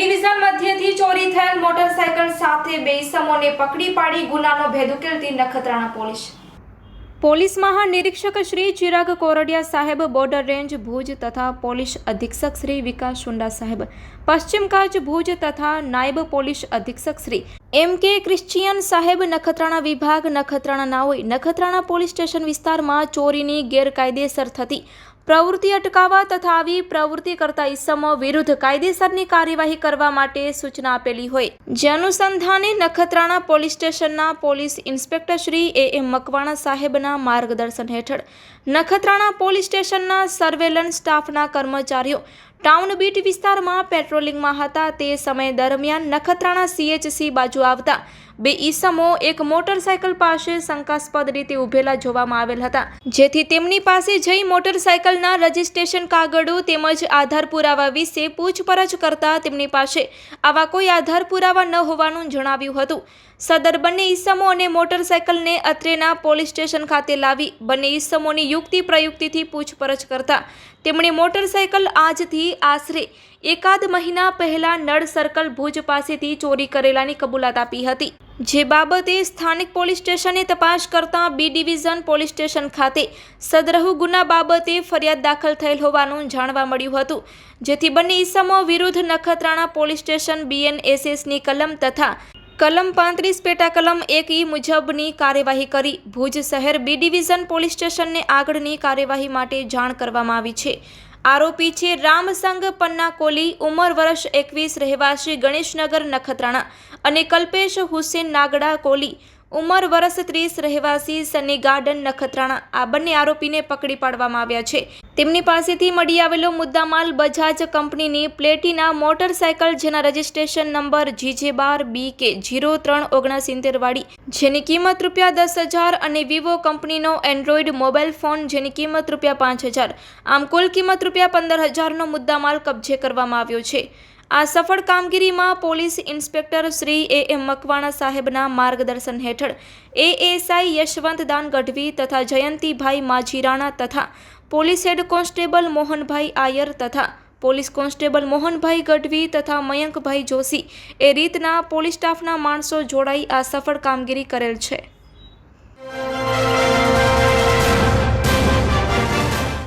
Division મધ્યથી ચોરી થયેલ motorcycle સાથે બે પકડી પાડી ગુનાનો ભેદ ઉકેલતી નખત્રાણા પોલીસ. પોલીસ મહાનિરીક્ષક શ્રી ચિરાગ કોરડિયા સાહેબ, બોર્ડર રેન્જ ભુજ તથા પોલીસ અધિક્ષક શ્રી વિકાસ શુંડા સાહેબ, પશ્ચિમ કાચ ભુજ તથા નાયબ પોલીસ અધિક્ષક શ્રી એમ કે ક્રિશ્ચિયન સાહેબ, નખત્રાણા વિભાગ, નખત્રાણા નાઓઈ, નખત્રાણા પોલીસ સ્ટેશન વિસ્તારમાં ચોરીની ગેરકાયદેસર થતી પ્રવૃત્તિ અટકાવવા તથા આવી પ્રવૃત્તિ કરતા ઇસમો વિરુદ્ધ કાયદેસરની કાર્યવાહી કરવા માટે સૂચના આપેલી હોય. જે અનુસંધાને નખત્રાણા પોલીસ સ્ટેશનના police inspector Shri A M Makwana સાહેબના માર્ગદર્શન હેઠળ નખત્રાણા પોલીસ સ્ટેશનના સર્વેલન્સ સ્ટાફના કર્મચારીઓ ટાઉન બીટ વિસ્તારમાં પેટ્રોલિંગમાં હતા. તે સમય દરમિયાન નખત્રાણા સીએચસી બાજુ આવતા બે ઈસમો એક મોટરસાયકલ પાસે શંકાસ્પદ રીતે ઊભેલા જોવામાં આવેલ હતા. જેથી તેમની પાસે જઈ મોટરસાયકલના રજિસ્ટ્રેશન કાગળો તેમજ આધાર પુરાવા વિશે પૂછપરછ કરતા તેમની પાસે આવા કોઈ આધાર પુરાવા ન હોવાનું જણાવ્યું હતું. સદર બંને ઈસમો અને મોટરસાયકલને અત્રેના પોલીસ સ્ટેશન ખાતે લાવી બંને ઈસમોની યુક્તિ પ્રયુક્તિથી પૂછપરછ કરતા તેમણે મોટરસાયકલ આજથી આશરે એકાદ મહિના પહેલા નળ સર્કલ ભુજ પાસેથી ચોરી કરેલાની કબૂલાત આપી હતી. જે બાબતે સ્થાનિક પોલીસ સ્ટેશને તપાસ કરતા બી ડિવિઝન પોલીસ સ્ટેશન ખાતે સદરહુ ગુના બાબતે ફરિયાદ દાખલ થયેલ હોવાનું જાણવા મળ્યું હતું. જેથી બંને ઈસમો વિરુદ્ધ નખત્રાણા પોલીસ સ્ટેશન બીએનએસએસની કલમ તથા કલમ પાંત્રીસ પેટા કલમ એક ઈ મુજબની કાર્યવાહી કરી. ભુજ શહેર બી ડિવિઝન પોલીસ સ્ટેશનને આગળની કાર્યવાહી માટે જાણ કરવામાં આવી છે. આરોપી છે રામસંગ પન્ના કોલી, ઉંમર વર્ષ એકવીસ, રહેવાસી ગણેશનગર નખત્રાણા અને કલ્પેશ હુસેન નાગડા કોલી. ઉંમર વર્ષ ત્રીસ રહેવાસી સની ગાર્ડન નખત્રાણા આ બંને આરોપીને પકડી પાડવામાં આવ્યા છે. તેમની પાસેથી મળી આવેલો મુદ્દામાલ બજાજ કંપનીની પ્લેટિના મોટરસાયકલ જેના રજિસ્ટ્રેશન નંબર જીજે બાર બી કે જીરો ત્રણ ઓગણસિત્તેર વાળી, જેની કિંમત રૂપિયા દસ હજાર અને વિવો કંપનીનો એન્ડ્રોઈડ મોબાઈલ ફોન જેની કિંમત રૂપિયા પાંચ હજાર. આમ કુલ કિંમત રૂપિયા પંદર હજારનો મુદ્દામાલ કબજે કરવામાં આવ્યો છે. આ સફળ કામગીરીમાં police inspector Shri A. M. Makwana સાહેબના માર્ગદર્શન હેઠળ એએસઆઈ યશવંત દાન ગઢવી તથા જયંતિભાઈ માજીરાણા તથા police head constable Mohanbhai Ayar તથા પોલીસ કોન્સ્ટેબલ મોહનભાઈ ગઢવી તથા મયંકભાઈ જોશી એ રીતના પોલીસ સ્ટાફના માણસો જોડાઈ આ સફળ કામગીરી કરેલ છે.